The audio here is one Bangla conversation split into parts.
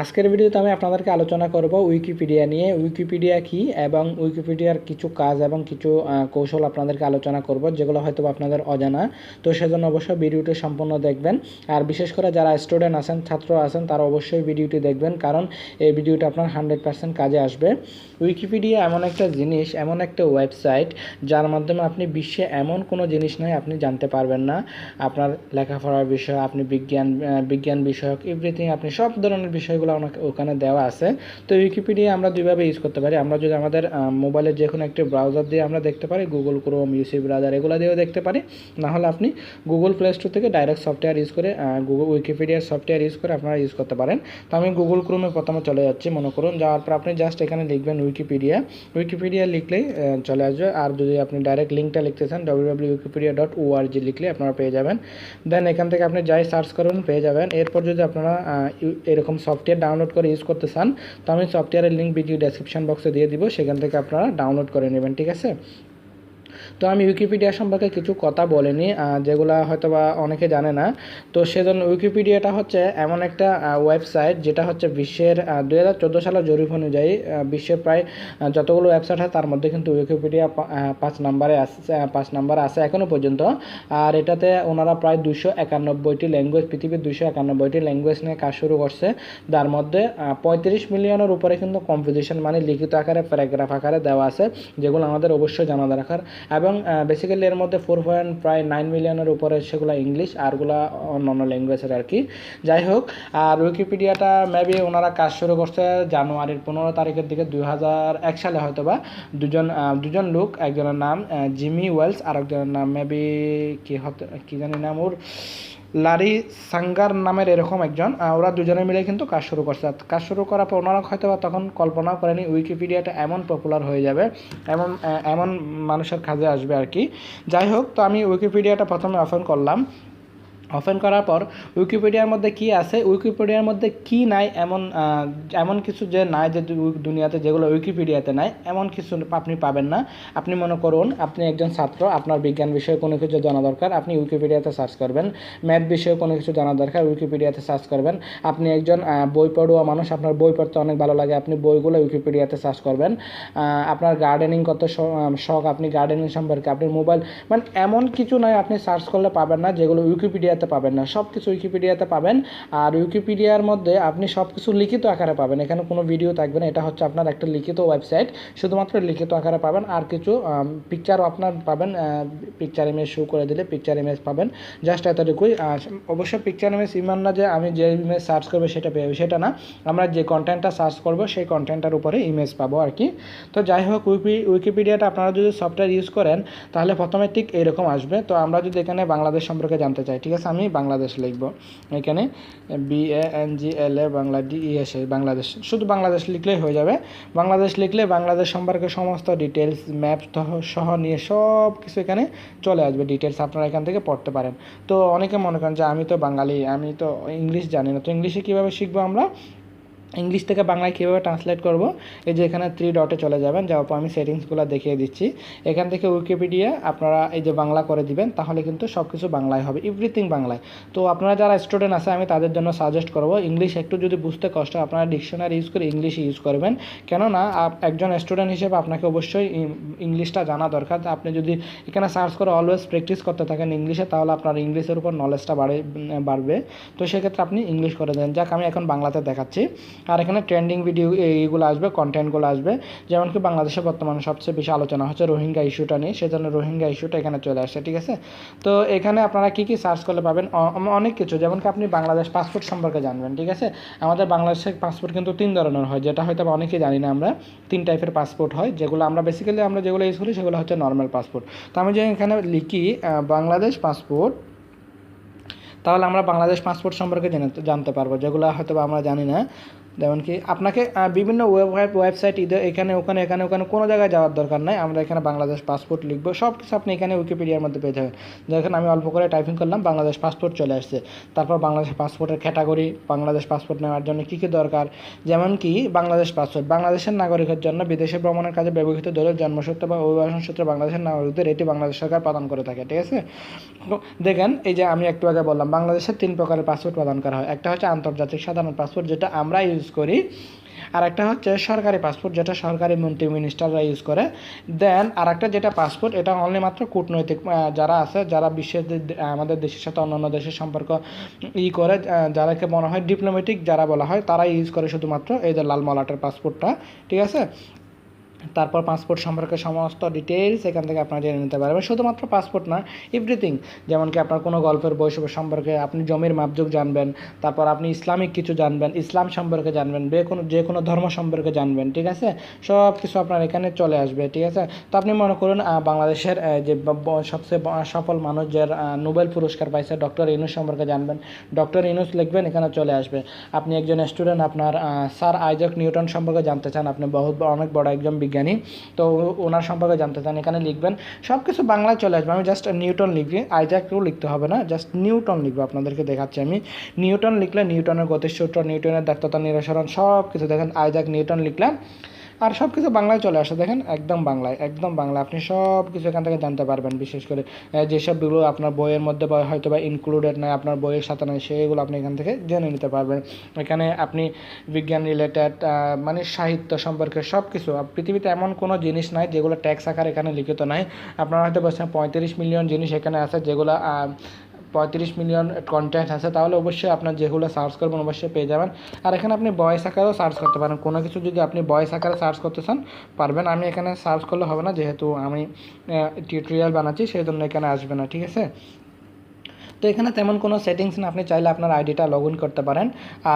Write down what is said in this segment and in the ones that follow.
আজকের ভিডিওতে আমি আপনাদেরকে আলোচনা করব উইকিপিডিয়া নিয়ে। উইকিপিডিয়া কি এবং উইকিপিডিয়ার কিছু কাজ এবং কিছু কৌশল আপনাদেরকে আলোচনা করব, যেগুলো হয়তো আপনাদের অজানা। তো সেজন্য অবশ্যই ভিডিওটি সম্পূর্ণ দেখবেন। আর বিশেষ করে যারা স্টুডেন্ট আছেন, ছাত্র আছেন, তারা অবশ্যই ভিডিওটি দেখবেন, কারণ এই ভিডিওটা আপনার হান্ড্রেড পার্সেন্ট কাজে আসবে। উইকিপিডিয়া এমন একটা জিনিস, এমন একটা ওয়েবসাইট যার মাধ্যমে আপনি বিশ্বে এমন কোনো জিনিস নয়, আপনি জানতে পারবেন না। আপনার লেখাপড়ার বিষয়, আপনি বিজ্ঞান বিজ্ঞান বিষয়ক এভরিথিং আপনি সব ধরনের বিষয়গুলো ওনাকে- ওখানে দেওয়া আছে। তো উইকিপিডিয়া আমরা দুইভাবে ইউজ করতে পারি। আমরা যদি আমাদের মোবাইলের যে কোনো একটি ব্রাউজার দিয়ে আমরা দেখতে পারি গুগল ক্রোম ইউসি ব্রাউজার এগুলো দিয়েও দেখতে পারি। না হলে আপনি গুগল প্লে স্টোর থেকে ডাইরেক্ট সফটওয়্যার ইউজ করে গুগল উইকিপিডিয়ার সফটওয়্যার ইউজ করে আপনারা ইউজ করতে পারেন। তো আমি গুগল ক্রোমে প্রথমে চলে যাচ্ছি, মনে করুন। যাওয়ার পর আপনি জাস্ট এখানে লিখবেন উইকিপিডিয়া উইকিপিডিয়া লিখলেই চলে আসবে। আর যদি আপনি ডাইরেক্ট লিঙ্কটা লিখতে চান W W Wikipedia dot ORG লিখলে আপনারা পেয়ে যাবেন। দেন এখান থেকে আপনি যাই সার্চ করবেন পেয়ে যাবেন। এরপর যদি আপনারা এরকম এরকম সফটওয়্যার ডাউনলোড করে ইউজ করতে চান, তো আমি সফটওয়্যারের লিঙ্ক ভিডিও ডেসক্রিপশন বক্সে দিয়ে দিব, সেখান থেকে আপনারা ডাউনলোড করে নেবেন, ঠিক আছে? তো আমি উইকিপিডিয়া সম্পর্কে কিছু কথা বলিনি যেগুলা হয়তো বা অনেকে জানে না। তো সেজন্য উইকিপিডিয়াটা হচ্ছে এমন একটা ওয়েবসাইট যেটা হচ্ছে বিশ্বের দুই হাজার চোদ্দ সালের জরিপ অনুযায়ী বিশ্বের প্রায় যতগুলো ওয়েবসাইট হয় তার মধ্যে কিন্তু উইকিপিডিয়া পাঁচ নাম্বারে আহ, পাঁচ নাম্বারে আছে এখনও পর্যন্ত। আর এটাতে ওনারা প্রায় দুশো একানব্বইটি ল্যাঙ্গুয়েজ পৃথিবীর দুশো একানব্বইটি ল্যাঙ্গুয়েজ নিয়ে কাজ শুরু করছে। তার মধ্যে পঁয়ত্রিশ মিলিয়নের উপরে কিন্তু কম্পোজিশন মানে লিখিত আকারে প্যারাগ্রাফ আকারে দেওয়া আছে যেগুলো আমাদের অবশ্যই জানা দরকার। এবং বেসিক্যালি এর মধ্যে ফোর পয়েন্ট প্রায় নাইন মিলিয়নের উপরে সেগুলো ইংলিশ আরগুলা অন্য ল্যাঙ্গুয়েজের আর কি। যাই হোক, আর উইকিপিডিয়াটা মেবি ওনারা কাজ শুরু করছে জানুয়ারির পনেরো তারিখের দিকে, দুই হাজার এক সালে হয়তো বা দুজন দুজন লোক, একজনের নাম জিমি ওয়েলস আর একজনের নাম মেবি কি হতে, কী জানি নাম ওর? লারি সাঙ্গার নামের এরকম একজন ওরা দুজনে মিলে কিন্তু কাজ শুরু করছে। কাজ শুরু করার পর ওনারা হয়তো বা তখন কল্পনাও করেনি উইকিপিডিয়াটা এমন পপুলার হয়ে যাবে, এমন এমন মানুষের কাজে আসবে আর কি। যাই হোক, তো আমি উইকিপিডিয়াটা প্রথমে ওপেন করলাম। ওপেন করার পর উইকিপিডিয়ার মধ্যে কি আছে? উইকিপিডিয়ার মধ্যে কি নাই, এমন এমন কিছু যে নাই যে দুনিয়াতে যেগুলো উইকিপিডিয়াতে নাই, এমন কিছু আপনি পাবেন না। আপনি মনে করুন, আপনি একজন ছাত্র, আপনার বিজ্ঞান বিষয়ে কোনো কিছু জানা দরকার, আপনি উইকিপিডিয়াতে সার্চ করবেন। ম্যাথ বিষয়ে কোনো কিছু জানা দরকার, উইকিপিডিয়াতে সার্চ করবেন। আপনি একজন বই পড়ুয়া মানুষ, আপনার বই পড়তে অনেক ভালো লাগে, আপনি বইগুলো উইকিপিডিয়াতে সার্চ করবেন। আপনার গার্ডেনিং কত শখ, আপনি গার্ডেনিং সম্পর্কে আপনি মোবাইল মানে এমন কিছু নয় আপনি সার্চ করলে পাবেন না, যেগুলো উইকিপিডিয়াতে পাবেন না। সব কিছু উইকিপিডিয়াতে পাবেন। আর উইকিপিডিয়ার মধ্যে আপনি সব কিছু লিখিত আকারে পাবেন। এখানে কোনো ভিডিও থাকবে না। এটা হচ্ছে আপনার একটা লিখিত ওয়েবসাইট শুধুমাত্র লিখিত আকারে পাবেন। আর কিছু পিকচারও আপনার পাবেন পিকচার ইমেজ শো করে দিলে পিকচার ইমেজ পাবেন। জাস্ট এতটুকুই। আর অবশ্যই পিকচার ইমেজ ইমান না যে আমি যে ইমেজ সার্চ করব সেটা পেয়ে সেটা না। আমরা যে কন্টেন্টটা সার্চ করব, সেই কন্টেন্টটার উপরে ইমেজ পাবো আর কি। তো যাই হোক উইকি উইকিপিডিয়াটা আপনারা যদি সফটওয়্যার ইউজ করেন, তাহলে প্রথমে ঠিক এরকম আসবে। তো আমরা যদি এখানে বাংলাদেশ সম্পর্কে জানতে চাই, ঠিক আছে? আমি বাংলাদেশ লিখব। এখানে B A N G L A Bangla D E S H Bangladesh. শুধু বাংলাদেশ লিখলেই হয়ে যাবে। বাংলাদেশ লিখলে বাংলাদেশ সম্পর্কে সমস্ত ডিটেলস ম্যাপ সহ নিয়ে সব কিছু এখানে চলে আসবে। ডিটেলস আপনারা এখান থেকে পড়তে পারেন। তো অনেকে মনে করেন যে আমি তো বাঙালি, আমি তো ইংলিশ জানি না। তো ইংলিশে কীভাবে শিখব আমরা? ইংলিশ থেকে বাংলায় কীভাবে ট্রান্সলেট করব? এই যে এখানে থ্রি ডটে চলে যাবেন, যাওয়ার পর আমি সেটিংসগুলো দেখিয়ে দিচ্ছি। এখান থেকে উইকিপিডিয়া আপনারা এই যে বাংলা করে দিবেন, তাহলে কিন্তু সব কিছু বাংলায় হবে এভরিথিং বাংলায়। তো আপনারা যারা স্টুডেন্ট আছে, আমি তাদের জন্য সাজেস্ট করব ইংলিশ একটু যদি বুঝতে কষ্ট আপনারা ডিকশনারি ইউজ করে ইংলিশ ইউজ করবেন। কেননা একজন স্টুডেন্ট হিসেবে আপনাকে অবশ্যই ইংলিশটা জানা দরকার। আপনি যদি এখানে সার্চ করে অলওয়েজ প্র্যাকটিস করতে থাকেন ইংলিশে তাহলে আপনার ইংলিশের উপর নলেজটা বাড়ে বাড়বে। তো সেক্ষেত্রে আপনি ইংলিশ করে দেন। যাক, আমি এখন বাংলাতে দেখাচ্ছি। আর এখানে ট্রেন্ডিং ভিডিও এইগুলো আসবে কন্টেন্টগুলো আসবে। যেমন কি বাংলাদেশে বর্তমানে সবচেয়ে বেশি আলোচনা হচ্ছে রোহিঙ্গা ইস্যুটা নিয়ে, সেজন্য রোহিঙ্গা ইস্যুটা এখানে চলে আসছে, ঠিক আছে? তো এখানে আপনারা কি কি সার্চ করলে পাবেন? অনেক কিছু, যেমন কি আপনি বাংলাদেশ পাসপোর্ট সম্পর্কে জানবেন, ঠিক আছে? আমাদের বাংলাদেশের পাসপোর্ট কিন্তু তিন ধরনের হয়, যেটা হয়তো অনেকেই জানি না আমরা, তিন টাইপের পাসপোর্ট হয়, যেগুলো আমরা বেসিক্যালি আমরা যেগুলো ইউজ করি সেগুলো হচ্ছে নর্মাল পাসপোর্ট তো আমি যে এখানে লিখি বাংলাদেশ পাসপোর্ট তাহলে আমরা বাংলাদেশ পাসপোর্ট সম্পর্কে জানতে পারব, যেগুলো হয়তো আমরা জানি না। যেমন কি আপনাকে বিভিন্ন ওয়েব ওয়েবসাইট ইদে এখানে, ওখানে এখানে, ওখানে কোনো জায়গায় যাওয়ার দরকার নাই। আমরা এখানে বাংলাদেশ পাসপোর্ট লিখব। সব কিছু আপনি এখানে উইকিপিডিয়ার মধ্যে পেয়ে যাবেন। দেখেন আমি অল্প করে টাইপিং করলাম, বাংলাদেশ পাসপোর্ট চলে আসছে। তারপর বাংলাদেশ পাসপোর্টের ক্যাটাগরি বাংলাদেশ পাসপোর্ট নেওয়ার জন্য কী কী দরকার? যেমন কি বাংলাদেশ পাসপোর্ট বাংলাদেশের নাগরিকের জন্য বিদেশে ভ্রমণের কাজে ব্যবহৃত দলের জন্মসূত্র বা অভিবাসন সূত্রে বাংলাদেশের নাগরিকদের এটি বাংলাদেশ সরকার প্রদান করে থাকে, ঠিক আছে? দেখেন, এই যে আমি একটু আগে বললাম, বাংলাদেশের তিন প্রকারের পাসপোর্ট প্রদান করা হয়। একটা হচ্ছে আন্তর্জাতিক সাধারণ পাসপোর্ট যেটা আমরা ইউজ করি। আর একটা হচ্ছে সরকারি পাসপোর্ট যেটা সরকারি মন্ত্রী মিনিস্টাররা ইউজ করে। দেন আর একটা যেটা পাসপোর্ট এটা অনলি মাত্র কূটনৈতিক যারা আছে, যারা বিশ্বের আমাদের দেশের সাথে অন্যান্য দেশের সম্পর্ক, ই করে যাদেরকে মনে হয় ডিপ্লোমেটিক যারা বলা হয় তারা ইউজ করে শুধুমাত্র এই যে লাল মলাটের পাসপোর্টটা ঠিক আছে? তারপর পাসপোর্ট সম্পর্কে সমস্ত ডিটেলস এখান থেকে আপনারা জেনে নিতে পারবেন। শুধুমাত্র পাসপোর্ট না এভরিথিং যেমন কি আপনার কোনো গল্পের বই সম্পর্কে আপনি জমির মাপযোগ জানবেন, তারপর আপনি ইসলামিক কিছু জানবেন, ইসলাম সম্পর্কে জানবেন, যে কোনো যে কোনো ধর্ম সম্পর্কে জানবেন, ঠিক আছে? সব কিছু আপনার এখানে চলে আসবে, ঠিক আছে? তো আপনি মনে করুন বাংলাদেশের যে সবচেয়ে সফল মানুষ যার নোবেল পুরস্কার পাইছে ডক্টর ইনুস সম্পর্কে জানবেন। ডক্টর ইনুস লিখবেন, এখানে চলে আসবে। আপনি একজন স্টুডেন্ট আপনার স্যার আইজক নিউটন সম্পর্কে জানতে চান, আপনি বহুত অনেক বড় একজন বিজ্ঞানী। তো ও- ওনার সম্পর্কে জানতে চান, এখানে লিখবেন সব কিছু বাংলায় চলে আসবে। আমি জাস্ট নিউটন লিখবি আইজাকেও লিখতে হবে না জাস্ট নিউটন লিখব, আপনাদেরকে দেখাচ্ছি আমি। নিউটন লিখলে নিউটনের গতিসূত্র, নিউটনের দক্ষতা, নিরসরণ সব কিছু দেখেন, আইজাক নিউটন লিখলাম আর সব কিছু বাংলায় চলে আসে। দেখেন, একদম বাংলায়, একদম বাংলা আপনি সব কিছু এখান থেকে জানতে পারবেন, বিশেষ করে যেসবগুলো আপনার বইয়ের মধ্যে হয়তো বা ইনক্লুডেড নয় আপনার বইয়ের সাথে নয় সেগুলো আপনি এখান থেকে জেনে নিতে পারবেন। এখানে আপনি বিজ্ঞান রিলেটেড মানে সাহিত্য সম্পর্কে সব কিছু পৃথিবীতে এমন কোনো জিনিস নাই যেগুলো ট্যাক্স আকার এখানে লিখিত নাই। আপনারা হয়তো বলছেন পঁয়ত্রিশ মিলিয়ন জিনিস এখানে আছে যেগুলো পঁয়ত্রিশ মিলিয়ন কন্টেন্ট আছে, তাহলে অবশ্যই আপনার যেগুলো সার্চ করবেন অবশ্যই পেয়ে যাবেন। আর এখানে আপনি বয়েস আকারেও সার্চ করতে পারেন। কোনো কিছু যদি আপনি বয়েস আকারে সার্চ করতে চান, পারবেন। আমি এখানে সার্চ করলে হবে না, যেহেতু আমি টিউটোরিয়াল বানাচ্ছি সেই জন্য এখানে আসবে না, ঠিক আছে? তো এখানে তেমন কোনো সেটিংস না আপনি চাইলে আপনার আইডিটা লগ ইন করতে পারেন।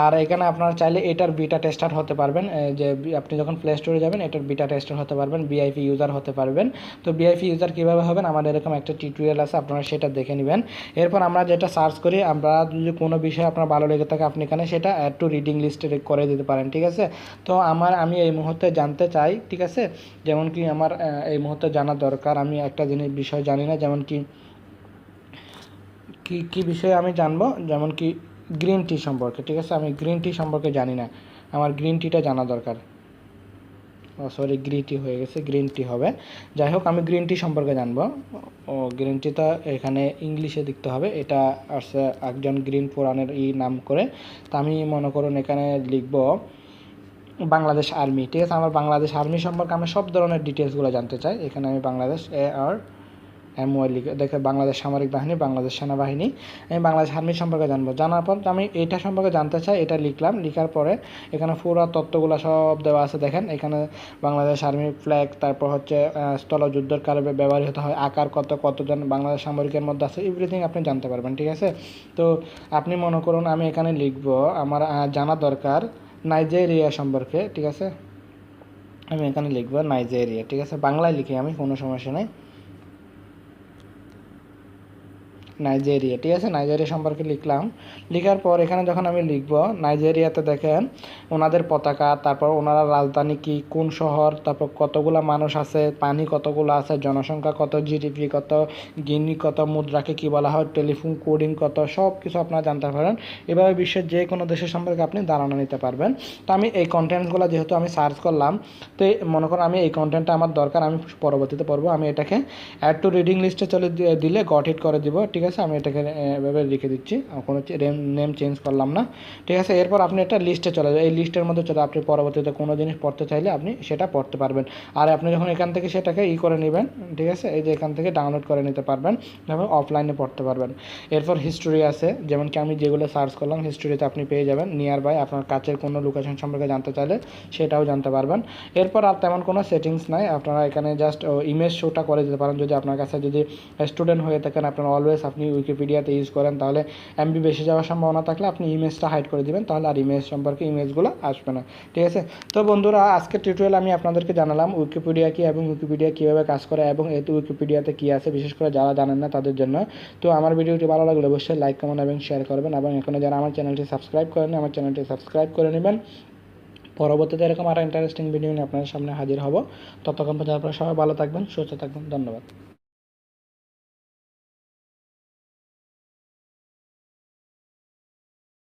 আর এখানে আপনার চাইলে এটার বিটা টেস্টার হতে পারবেন। যে আপনি যখন প্লে স্টোরে যাবেন, এটার বিটা টেস্টার হতে পারবেন। বিআইপি ইউজার হতে পারবেন। তো বিআইপি ইউজার কীভাবে হবেন? আমাদের এরকম একটা টিউটোরিয়াল আছে, আপনারা সেটা দেখে নেবেন। এরপর আমরা যেটা সার্চ করি, আমরা যদি কোনো বিষয় আপনার ভালো লেগে থাকে, আপনি এখানে সেটা অ্যাড টু রিডিং লিস্টে করে দিতে পারেন, ঠিক আছে? তো আমার, আমি এই মুহূর্তে জানতে চাই, ঠিক আছে? যেমন কি আমার এই মুহূর্তে জানা দরকার। আমি একটা জিনিস, বিষয় জানি না, যেমন কি কি কি বিষয়ে আমি জানব? যেমন কি গ্রিন টি সম্পর্কে, ঠিক আছে? আমি গ্রিন টি সম্পর্কে জানি না। আমার গ্রিন টিটা জানা দরকার। ও সরি গ্রিন টি হয়ে গেছে গ্রিন টি হবে। যাই হোক, আমি গ্রিন টি সম্পর্কে জানব। ও গ্রিন টিটা এখানে ইংলিশে লিখতে হবে। এটা আসছে একজন গ্রিন পুরাণের ই নাম করে। তা আমি মনে করুন এখানে লিখব বাংলাদেশ আর্মি ঠিক আছে? আমার বাংলাদেশ আর্মি সম্পর্কে আমি সব ধরনের ডিটেলসগুলো জানতে চাই। এখানে আমি Bangladesh A R M Y লিখে দেখে বাংলাদেশ সামরিক বাহিনী, বাংলাদেশ সেনাবাহিনী, আমি বাংলাদেশ আর্মি সম্পর্কে জানব। জানার পর আমি এটা সম্পর্কে জানতে চাই, এটা লিখলাম। লিখার পরে এখানে পুরো তত্ত্বগুলো সব দেওয়া আছে, দেখেন। এখানে বাংলাদেশ আর্মি ফ্ল্যাগ তারপর হচ্ছে স্থলযুদ্ধের কালে ব্যবহৃত হয়। আকার কত, কতজন বাংলাদেশ সামরিকের মধ্যে আছে এভরিথিং আপনি জানতে পারবেন, ঠিক আছে? তো আপনি মনে করুন, আমি এখানে লিখব, আমার জানা দরকার নাইজেরিয়া সম্পর্কে, ঠিক আছে? আমি এখানে লিখব নাইজেরিয়া, ঠিক আছে? বাংলায় লিখি, আমি কোনো সমস্যা নেই। নাইজেরিয়া, ঠিক আছে? নাইজেরিয়া সম্পর্কে লিখলাম। লেখার পর এখানে যখন আমি লিখব, নাইজেরিয়াতে দেখেন ওনাদের পতাকা, তারপর ওনারা রাজধানী কি, কোন শহর, তারপর কতগুলা মানুষ আছে, পানি কতগুলো আছে, জনসংখ্যা কত জিডিপি কত গিনি কত, মুদ্রাকে কি বলা হয়, টেলিফোন কোডিং কত সব কিছু আপনারা জানতে পারেন এভাবে বিশ্বের যে কোনো দেশের সম্পর্কে আপনি ধারণা নিতে পারবেন। তো আমি এই কন্টেন্টসগুলো যেহেতু আমি সার্চ করলাম, তো মনে করুন আমি এই কন্টেন্টটা আমার দরকার, আমি পরবর্তীতে পড়ব। আমি এটাকে অ্যাড টু রিডিং লিস্টে চলে দিলে গট হিট করে দিব, ঠিক আছে? আমি এটাকে এভাবে লিখে দিচ্ছি। কোনো নেম চেঞ্জ করলাম না। ঠিক আছে, এরপর আপনি একটা লিস্টে চলে যাবেন। এই লিস্টের মধ্যে চলে, আপনি পরবর্তীতে কোনো জিনিস পড়তে চাইলে আপনি সেটা পড়তে পারবেন। আর আপনি যখন এখান থেকে সেটাকে ই করে নেবেন, ঠিক আছে, এই যে এখান থেকে ডাউনলোড করে নিতে পারবেন, তারপর অফলাইনে পড়তে পারবেন। এরপর হিস্টোরি আছে যেমন কি আমি যেগুলো সার্চ করলাম হিস্টোরিতে আপনি পেয়ে যাবেন। নিয়ার বাই আপনার কাছের কোনো লোকেশন সম্পর্কে জানতে চাইলে সেটাও জানতে পারবেন। এরপর আর তেমন কোনো সেটিংস নাই। আপনারা এখানে জাস্ট ইমেজ শোটা করে দিতে পারেন। যদি আপনার কাছে যদি স্টুডেন্ট হয়ে থাকেন, আপনার অলওয়েজ আপনি উইকিপিডিয়াতে ইউজ করেন, তাহলে এমবি বেশি যাওয়ার সম্ভাবনা থাকলে আপনি ইমেজটা হাইড করে দিবেন, তাহলে আর ইমেজ সম্পর্কে ইমেজগুলো আসবে না। ঠিক আছে? তো বন্ধুরা, আজকের টিউটোরিয়াল আমি আপনাদেরকে জানালাম উইকিপিডিয়া কি এবং উইকিপিডিয়া কীভাবে কাজ করে এবং এতে উইকিপিডিয়াতে কী আছে, বিশেষ করে যারা জানেন না তাদের জন্য। তো আমার ভিডিওটি ভালো লাগলে অবশ্যই লাইক কমেন্ট এবং শেয়ার করবেন এবং এখানে যারা আমার চ্যানেলটি সাবস্ক্রাইব করেন আমার চ্যানেলটি সাবস্ক্রাইব করে নেবেন। পরবর্তীতে এরকম আরও ইন্টারেস্টিং ভিডিও নিয়ে আপনাদের সামনে হাজির হব। ততক্ষণ পর্যন্ত আপনারা সবাই ভালো থাকবেন, সুস্থ থাকবেন, ধন্যবাদ।